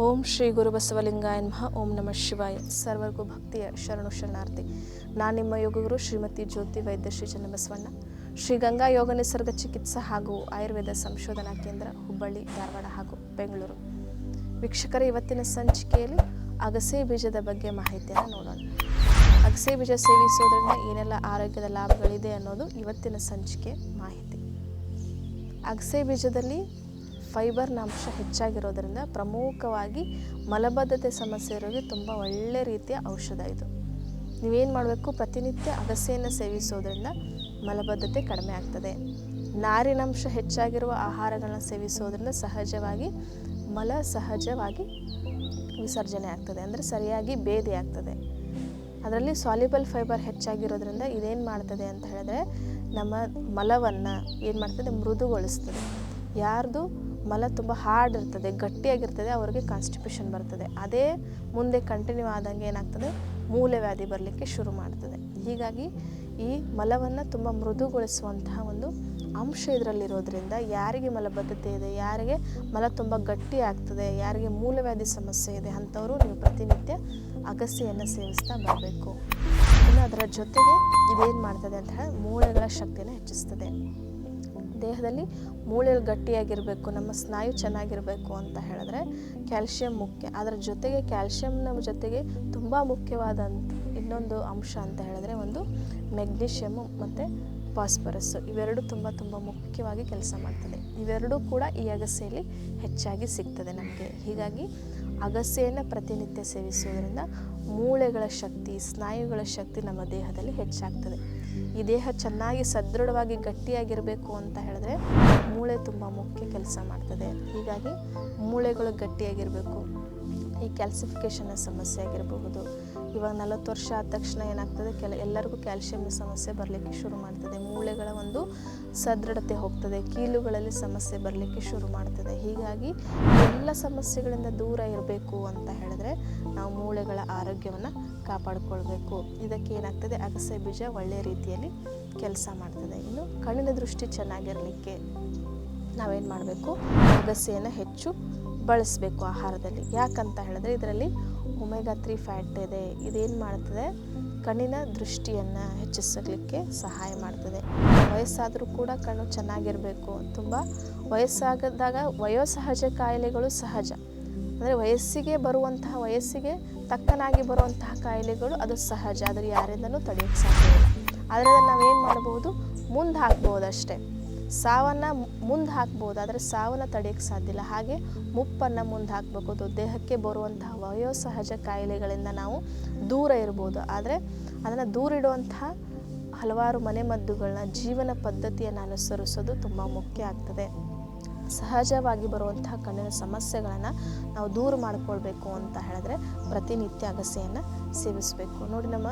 ಓಂ ಶ್ರೀ ಗುರು ಬಸವಲಿಂಗಾಯ ನಮಃ. ಓಂ ನಮಃ ಶಿವಾಯ. ಸರ್ವರ್ಗು ಭಕ್ತಿಯ ಶರಣು ಶರಣಾರ್ಥಿ. ನಾನು ನಿಮ್ಮ ಯೋಗಗುರು ಶ್ರೀಮತಿ ಜ್ಯೋತಿ ವೈದ್ಯ ಶ್ರೀ ಚನ್ನಬಸವಣ್ಣ. ಶ್ರೀ ಗಂಗಾ ಯೋಗ ನಿಸರ್ಗ ಚಿಕಿತ್ಸಾ ಹಾಗೂ ಆಯುರ್ವೇದ ಸಂಶೋಧನಾ ಕೇಂದ್ರ, ಹುಬ್ಬಳ್ಳಿ, ಧಾರವಾಡ ಹಾಗೂ ಬೆಂಗಳೂರು. ವೀಕ್ಷಕರ, ಇವತ್ತಿನ ಸಂಚಿಕೆಯಲ್ಲಿ ಅಗಸೆ ಬೀಜದ ಬಗ್ಗೆ ಮಾಹಿತಿಯನ್ನು ನೋಡೋಣ. ಅಗಸೆ ಬೀಜ ಸೇವಿಸೋದ್ರಿಂದ ಏನೆಲ್ಲ ಆರೋಗ್ಯದ ಲಾಭಗಳಿದೆ ಅನ್ನೋದು ಇವತ್ತಿನ ಸಂಚಿಕೆ ಮಾಹಿತಿ. ಅಗಸೆ ಬೀಜದಲ್ಲಿ ಫೈಬರ್ನ ಅಂಶ ಹೆಚ್ಚಾಗಿರೋದರಿಂದ ಪ್ರಮುಖವಾಗಿ ಮಲಬದ್ಧತೆ ಸಮಸ್ಯೆ ಇರೋರಿಗೆ ತುಂಬ ಒಳ್ಳೆ ರೀತಿಯ ಔಷಧ ಇದು. ನೀವೇನು ಮಾಡಬೇಕು? ಪ್ರತಿನಿತ್ಯ ಅಗಸೆಯನ್ನು ಸೇವಿಸೋದ್ರಿಂದ ಮಲಬದ್ಧತೆ ಕಡಿಮೆ ಆಗ್ತದೆ. ನಾರಿನಂಶ ಹೆಚ್ಚಾಗಿರುವ ಆಹಾರಗಳನ್ನ ಸೇವಿಸೋದ್ರಿಂದ ಸಹಜವಾಗಿ ಮಲ ಸಹಜವಾಗಿ ವಿಸರ್ಜನೆ ಆಗ್ತದೆ. ಅಂದರೆ ಸರಿಯಾಗಿ ಭೇದಿ ಆಗ್ತದೆ. ಅದರಲ್ಲಿ ಸಾಲಿಬಲ್ ಫೈಬರ್ ಹೆಚ್ಚಾಗಿರೋದ್ರಿಂದ ಇದೇನು ಮಾಡ್ತದೆ ಅಂತ ಹೇಳಿದ್ರೆ ನಮ್ಮ ಮಲವನ್ನು ಏನು ಮಾಡ್ತದೆ? ಮೃದುಗೊಳಿಸ್ತದೆ. ಯಾರ್ದು? ಮಲ ತುಂಬ ಹಾರ್ಡ್ ಇರ್ತದೆ, ಗಟ್ಟಿಯಾಗಿರ್ತದೆ, ಅವರಿಗೆ ಕಾನ್ಸ್ಟಿಪ್ಯೂಷನ್ ಬರ್ತದೆ. ಅದೇ ಮುಂದೆ ಕಂಟಿನ್ಯೂ ಆದಂಗೆ ಏನಾಗ್ತದೆ? ಮೂಲವ್ಯಾಧಿ ಬರಲಿಕ್ಕೆ ಶುರು ಮಾಡ್ತದೆ. ಹೀಗಾಗಿ ಈ ಮಲವನ್ನು ತುಂಬ ಮೃದುಗೊಳಿಸುವಂತಹ ಒಂದು ಅಂಶ ಇದರಲ್ಲಿರೋದ್ರಿಂದ ಯಾರಿಗೆ ಮಲಬದ್ಧತೆ ಇದೆ, ಯಾರಿಗೆ ಮಲ ತುಂಬ ಗಟ್ಟಿ ಆಗ್ತದೆ, ಯಾರಿಗೆ ಮೂಲವ್ಯಾಧಿ ಸಮಸ್ಯೆ ಇದೆ ಅಂಥವರು ನೀವು ಪ್ರತಿನಿತ್ಯ ಅಗಸೆಯನ್ನು ಸೇವಿಸ್ತಾ ಬರಬೇಕು. ಇನ್ನು ಅದರ ಜೊತೆಗೆ ಇದೇನು ಮಾಡ್ತದೆ ಅಂತ ಹೇಳಿ ಮೂಳೆಗಳ ಶಕ್ತಿಯನ್ನು ಹೆಚ್ಚಿಸ್ತದೆ. ದೇಹದಲ್ಲಿ ಮೂಳೆಗಳು ಗಟ್ಟಿಯಾಗಿರಬೇಕು, ನಮ್ಮ ಸ್ನಾಯು ಚೆನ್ನಾಗಿರಬೇಕು ಅಂತ ಹೇಳಿದ್ರೆ ಕ್ಯಾಲ್ಶಿಯಂ ಮುಖ್ಯ. ಅದರ ಜೊತೆಗೆ ಕ್ಯಾಲ್ಶಿಯಂನ ಜೊತೆಗೆ ತುಂಬ ಮುಖ್ಯವಾದಂಥ ಇನ್ನೊಂದು ಅಂಶ ಅಂತ ಹೇಳಿದ್ರೆ ಒಂದು ಮೆಗ್ನೀಷಿಯಮು ಮತ್ತು ಫಾಸ್ಫರಸ್ಸು ಇವೆರಡು ತುಂಬ ತುಂಬ ಮುಖ್ಯವಾಗಿ ಕೆಲಸ ಮಾಡ್ತದೆ. ಇವೆರಡೂ ಕೂಡ ಈ ಅಗಸೆಯಲ್ಲಿ ಹೆಚ್ಚಾಗಿ ಸಿಗ್ತದೆ ನಮಗೆ. ಹೀಗಾಗಿ ಅಗಸೆಯನ್ನು ಪ್ರತಿನಿತ್ಯ ಸೇವಿಸುವುದರಿಂದ ಮೂಳೆಗಳ ಶಕ್ತಿ, ಸ್ನಾಯುಗಳ ಶಕ್ತಿ ನಮ್ಮ ದೇಹದಲ್ಲಿ ಹೆಚ್ಚಾಗ್ತದೆ. ಈ ದೇಹ ಚೆನ್ನಾಗಿ ಸದೃಢವಾಗಿ ಗಟ್ಟಿಯಾಗಿರಬೇಕು ಅಂತ ಹೇಳಿದ್ರೆ ಮೂಳೆ ತುಂಬ ಮುಖ್ಯ ಕೆಲಸ ಮಾಡ್ತದೆ. ಹೀಗಾಗಿ ಮೂಳೆಗಳು ಗಟ್ಟಿಯಾಗಿರಬೇಕು. ಈ ಕ್ಯಾಲ್ಸಿಫಿಕೇಷನ್ನ ಸಮಸ್ಯೆ ಆಗಿರಬಹುದು. ಇವಾಗ ನಲವತ್ತು ವರ್ಷ ಆದ ತಕ್ಷಣ ಏನಾಗ್ತದೆ? ಕೆಲ, ಎಲ್ಲರಿಗೂ ಕ್ಯಾಲ್ಶಿಯಂನ ಸಮಸ್ಯೆ ಬರಲಿಕ್ಕೆ ಶುರು ಮಾಡ್ತದೆ. ಮೂಳೆಗಳ ಒಂದು ಸದೃಢತೆ ಹೋಗ್ತದೆ. ಕೀಲುಗಳಲ್ಲಿ ಸಮಸ್ಯೆ ಬರಲಿಕ್ಕೆ ಶುರು ಮಾಡ್ತದೆ. ಹೀಗಾಗಿ ಎಲ್ಲ ಸಮಸ್ಯೆಗಳಿಂದ ದೂರ ಇರಬೇಕು ಅಂತ ಹೇಳಿದ್ರೆ ನಾವು ಮೂಳೆಗಳ ಆರೋಗ್ಯವನ್ನು ಕಾಪಾಡಿಕೊಳ್ಬೇಕು. ಇದಕ್ಕೆ ಏನಾಗ್ತದೆ? ಅಗಸೆ ಬೀಜ ಒಳ್ಳೆಯ ರೀತಿಯಲ್ಲಿ ಕೆಲಸ ಮಾಡ್ತದೆ. ಇನ್ನು ಕಣ್ಣಿನ ದೃಷ್ಟಿ ಚೆನ್ನಾಗಿರಲಿಕ್ಕೆ ನಾವೇನು ಮಾಡಬೇಕು? ಅಗಸೆಯನ್ನು ಹೆಚ್ಚು ಬಳಸಬೇಕು ಆಹಾರದಲ್ಲಿ. ಯಾಕಂತ ಹೇಳಿದ್ರೆ ಇದರಲ್ಲಿ ಒಮೆಗಾ ತ್ರೀ ಫ್ಯಾಟ್ ಇದೆ, ಇದೇನು ಮಾಡ್ತದೆ? ಕಣ್ಣಿನ ದೃಷ್ಟಿಯನ್ನು ಹೆಚ್ಚಿಸಲಿಕ್ಕೆ ಸಹಾಯ ಮಾಡ್ತದೆ. ವಯಸ್ಸಾದರೂ ಕೂಡ ಕಣ್ಣು ಚೆನ್ನಾಗಿರಬೇಕು. ತುಂಬ ವಯಸ್ಸಾಗದಾಗ ವಯೋಸಹಜ ಕಾಯಿಲೆಗಳು ಸಹಜ. ಅಂದರೆ ವಯಸ್ಸಿಗೆ ಬರುವಂತಹ, ವಯಸ್ಸಿಗೆ ತಕ್ಕನಾಗಿ ಬರುವಂತಹ ಕಾಯಿಲೆಗಳು ಅದು ಸಹಜ. ಆದರೆ ಯಾರಿಂದನೂ ತಡೆಯೋಕ್ಕೆ ಸಾಧ್ಯ ಇಲ್ಲ. ಆದರೆ ಅದನ್ನು ನಾವೇನು ಮಾಡ್ಬೋದು? ಮುಂದೆ ಹಾಕ್ಬೋದು ಅಷ್ಟೇ ಸಾವನ್ನು ಮುಂದೆ ಹಾಕ್ಬೋದು, ಆದರೆ ಸಾವನ್ನು ತಡೆಯೋಕ್ಕೆ ಸಾಧ್ಯ ಇಲ್ಲ. ಹಾಗೆ ಮುಪ್ಪನ್ನು ಮುಂದೆ ಹಾಕಬೇಕು. ದೇಹಕ್ಕೆ ಬರುವಂತಹ ವಯೋಸಹಜ ಕಾಯಿಲೆಗಳಿಂದ ನಾವು ದೂರ ಇರ್ಬೋದು. ಆದರೆ ಅದನ್ನು ದೂರಿಡುವಂತಹ ಹಲವಾರು ಮನೆಮದ್ದುಗಳನ್ನ ಜೀವನ ಪದ್ಧತಿಯನ್ನು ಅನುಸರಿಸೋದು ತುಂಬ ಮುಖ್ಯ ಆಗ್ತದೆ. ಸಹಜವಾಗಿ ಬರುವಂತಹ ಕಣ್ಣಿನ ಸಮಸ್ಯೆಗಳನ್ನು ನಾವು ದೂರ ಮಾಡಿಕೊಳ್ಬೇಕು ಅಂತ ಹೇಳಿದ್ರೆ ಪ್ರತಿನಿತ್ಯ ಅಗಸೆಯನ್ನು ಸೇವಿಸಬೇಕು. ನೋಡಿ ನಮ್ಮ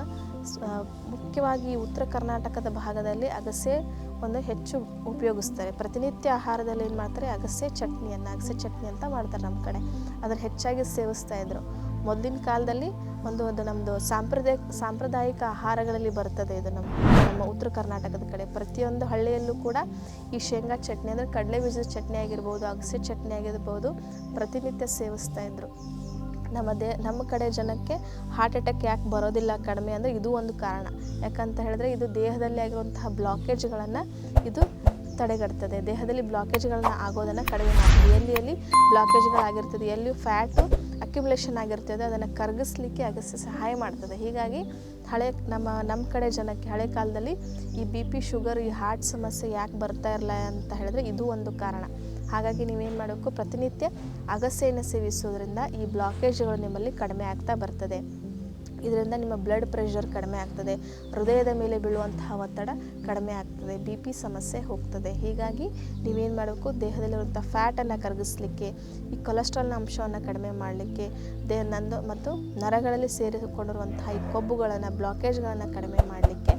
ಮುಖ್ಯವಾಗಿ ಉತ್ತರ ಕರ್ನಾಟಕದ ಭಾಗದಲ್ಲಿ ಅಗಸೆ ಒಂದು ಹೆಚ್ಚು ಉಪಯೋಗಿಸ್ತಾರೆ. ಪ್ರತಿನಿತ್ಯ ಆಹಾರದಲ್ಲಿ ಏನು ಮಾಡ್ತಾರೆ? ಅಗಸೆ ಚಟ್ನಿಯನ್ನು, ಅಗಸೆ ಚಟ್ನಿ ಅಂತ ಮಾಡ್ತಾರೆ ನಮ್ಮ ಕಡೆ. ಅದನ್ನು ಹೆಚ್ಚಾಗಿ ಸೇವಿಸ್ತಾ ಇದ್ರು. ಮೊದಲಿನ ಕಾಲದಲ್ಲಿ ಒಂದು ಅದು ನಮ್ಮದು ಸಾಂಪ್ರದಾಯ ಸಾಂಪ್ರದಾಯಿಕ ಆಹಾರಗಳಲ್ಲಿ ಬರ್ತದೆ ಇದು ನಮ್ಮ ನಮ್ಮ ಉತ್ತರ ಕರ್ನಾಟಕದ ಕಡೆ. ಪ್ರತಿಯೊಂದು ಹಳ್ಳಿಯಲ್ಲೂ ಕೂಡ ಈ ಶೇಂಗಾ ಚಟ್ನಿ ಅಂದರೆ ಕಡಲೆ ಬೀಜದ ಚಟ್ನಿ ಆಗಿರ್ಬೋದು, ಅಗಸೆ ಚಟ್ನಿ ಆಗಿರ್ಬೋದು ಪ್ರತಿನಿತ್ಯ ಸೇವಿಸ್ತಾ ಇದ್ರು. ನಮ್ಮ ದೇ, ನಮ್ಮ ಕಡೆ ಜನಕ್ಕೆ ಹಾರ್ಟ್ ಅಟ್ಯಾಕ್ ಯಾಕೆ ಬರೋದಿಲ್ಲ ಕಡಿಮೆ ಅಂದರೆ ಇದು ಒಂದು ಕಾರಣ. ಯಾಕಂತ ಹೇಳಿದ್ರೆ ಇದು ದೇಹದಲ್ಲಿ ಆಗಿರುವಂತಹ ಬ್ಲಾಕೇಜ್ಗಳನ್ನು ಇದು ತಡೆಗಟ್ತದೆ. ದೇಹದಲ್ಲಿ ಬ್ಲಾಕೇಜ್ಗಳನ್ನ ಆಗೋದನ್ನು ಕಡಿಮೆ ಮಾಡ್ತದೆ. ಎಲ್ಲಿ ಎಲ್ಲಿ ಬ್ಲಾಕೇಜ್ಗಳಾಗಿರ್ತದೆ ಎಲ್ಲಿ ಫ್ಯಾಟು ಅಕ್ಯುಮುಲೇಷನ್ ಆಗಿರ್ತದೆ, ಅದನ್ನು ಕರಗಿಸ್ಲಿಕ್ಕೆ ಅಗಸೆ ಸಹಾಯ ಮಾಡ್ತದೆ. ಹೀಗಾಗಿ ಹಳೆ ನಮ್ಮ ನಮ್ಮ ಕಡೆ ಜನಕ್ಕೆ ಹಳೆ ಕಾಲದಲ್ಲಿ ಈ ಬಿ ಪಿ ಶುಗರ್ ಈ ಹಾರ್ಟ್ ಸಮಸ್ಯೆ ಯಾಕೆ ಬರ್ತಾ ಇರಲ್ಲ ಅಂತ ಹೇಳಿದ್ರೆ ಇದು ಒಂದು ಕಾರಣ. ಹಾಗಾಗಿ ನೀವೇನು ಮಾಡಬೇಕು, ಪ್ರತಿನಿತ್ಯ ಅಗಸೆಯನ್ನು ಸೇವಿಸೋದ್ರಿಂದ ಈ ಬ್ಲಾಕೇಜ್ಗಳು ನಿಮ್ಮಲ್ಲಿ ಕಡಿಮೆ ಆಗ್ತಾ ಬರ್ತದೆ. ಇದರಿಂದ ನಿಮ್ಮ ಬ್ಲಡ್ ಪ್ರೆಷರ್ ಕಡಿಮೆ ಆಗ್ತದೆ, ಹೃದಯದ ಮೇಲೆ ಬೀಳುವಂತಹ ಒತ್ತಡ ಕಡಿಮೆ ಆಗ್ತದೆ ಬಿ ಪಿ ಸಮಸ್ಯೆ ಹೋಗ್ತದೆ. ಹೀಗಾಗಿ ನೀವೇನು ಮಾಡಬೇಕು? ದೇಹದಲ್ಲಿರುವಂಥ ಫ್ಯಾಟನ್ನು ಕರಗಿಸ್ಲಿಕ್ಕೆ, ಈ ಕೊಲೆಸ್ಟ್ರಾಲ್ನ ಅಂಶವನ್ನು ಕಡಿಮೆ ಮಾಡಲಿಕ್ಕೆ ದೇಹ ನಂದು ಮತ್ತು ನರಗಳಲ್ಲಿ ಸೇರಿಕೊಂಡಿರುವಂತಹ ಈ ಕೊಬ್ಬುಗಳನ್ನು ಬ್ಲಾಕೇಜ್ಗಳನ್ನು ಕಡಿಮೆ ಮಾಡಲಿಕ್ಕೆ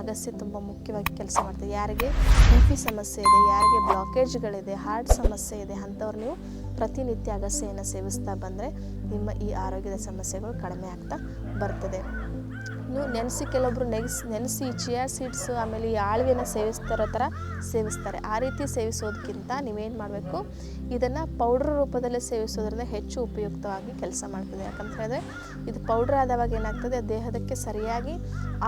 ಅಗಸ್ಯ ತುಂಬ ಮುಖ್ಯವಾಗಿ ಕೆಲಸ ಮಾಡ್ತದೆ. ಯಾರಿಗೆ ಬಿ ಪಿ ಸಮಸ್ಯೆ ಇದೆ, ಯಾರಿಗೆ ಬ್ಲಾಕೇಜ್ಗಳಿದೆ ಹಾರ್ಟ್ ಸಮಸ್ಯೆ ಇದೆ, ಅಂಥವ್ರು ನೀವು ಪ್ರತಿನಿತ್ಯ ಅಗಸೆಯನ್ನು ಸೇವಿಸ್ತಾ ಬಂದರೆ ನಿಮ್ಮ ಈ ಆರೋಗ್ಯದ ಸಮಸ್ಯೆಗಳು ಕಡಿಮೆ ಆಗ್ತಾ ಬರ್ತದೆ. ಇನ್ನು ನೆನೆಸಿ ಕೆಲವೊಬ್ಬರು ನೆಗೆಸಿ, ನೆನೆಸಿ ಚಿಯಾ ಸೀಡ್ಸ್, ಆಮೇಲೆ ಈ ಆಳ್ವೆನ ಸೇವಿಸ್ತಿರೋ ಥರ ಸೇವಿಸ್ತಾರೆ. ಆ ರೀತಿ ಸೇವಿಸೋದಕ್ಕಿಂತ ನೀವೇನು ಮಾಡಬೇಕು? ಇದನ್ನು ಪೌಡ್ರ್ ರೂಪದಲ್ಲಿ ಸೇವಿಸೋದ್ರಿಂದ ಹೆಚ್ಚು ಉಪಯುಕ್ತವಾಗಿ ಕೆಲಸ ಮಾಡ್ತದೆ. ಯಾಕಂತ ಹೇಳಿದ್ರೆ, ಇದು ಪೌಡ್ರ್ ಆದವಾಗ ಏನಾಗ್ತದೆ? ದೇಹದಕ್ಕೆ ಸರಿಯಾಗಿ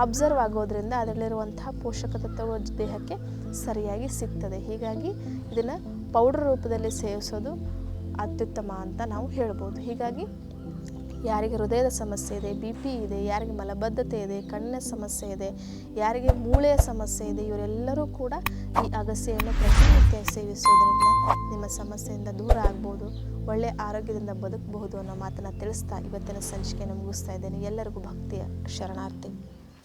ಅಬ್ಸರ್ವ್ ಆಗೋದ್ರಿಂದ ಅದರಲ್ಲಿರುವಂತಹ ಪೋಷಕ ತತ್ವಗಳು ದೇಹಕ್ಕೆ ಸರಿಯಾಗಿ ಸಿಗ್ತದೆ. ಹೀಗಾಗಿ ಇದನ್ನು ಪೌಡ್ರ್ ರೂಪದಲ್ಲಿ ಸೇವಿಸೋದು ಅತ್ಯುತ್ತಮ ಅಂತ ನಾವು ಹೇಳ್ಬೋದು. ಹೀಗಾಗಿ ಯಾರಿಗೆ ಹೃದಯದ ಸಮಸ್ಯೆ ಇದೆ, ಬಿ ಪಿ ಇದೆ, ಯಾರಿಗೆ ಮಲಬದ್ಧತೆ ಇದೆ, ಕಣ್ಣಿನ ಸಮಸ್ಯೆ ಇದೆ, ಯಾರಿಗೆ ಮೂಳೆಯ ಸಮಸ್ಯೆ ಇದೆ, ಇವರೆಲ್ಲರೂ ಕೂಡ ಈ ಅಗಸೆಯನ್ನು ಪ್ರತಿನಿತ್ಯ ಸೇವಿಸೋದ್ರಿಂದ ನಿಮ್ಮ ಸಮಸ್ಯೆಯಿಂದ ದೂರ ಆಗ್ಬೋದು ಒಳ್ಳೆಯ ಆರೋಗ್ಯದಿಂದ ಬದುಕಬಹುದು ಅನ್ನೋ ಮಾತನ್ನು ತಿಳಿಸ್ತಾ ಇವತ್ತಿನ ಸಂಚಿಕೆಯನ್ನು ಮುಗಿಸ್ತಾ ಇದ್ದೇನೆ. ಎಲ್ಲರಿಗೂ ಭಕ್ತಿಯ ಶರಣಾರ್ಥಿ.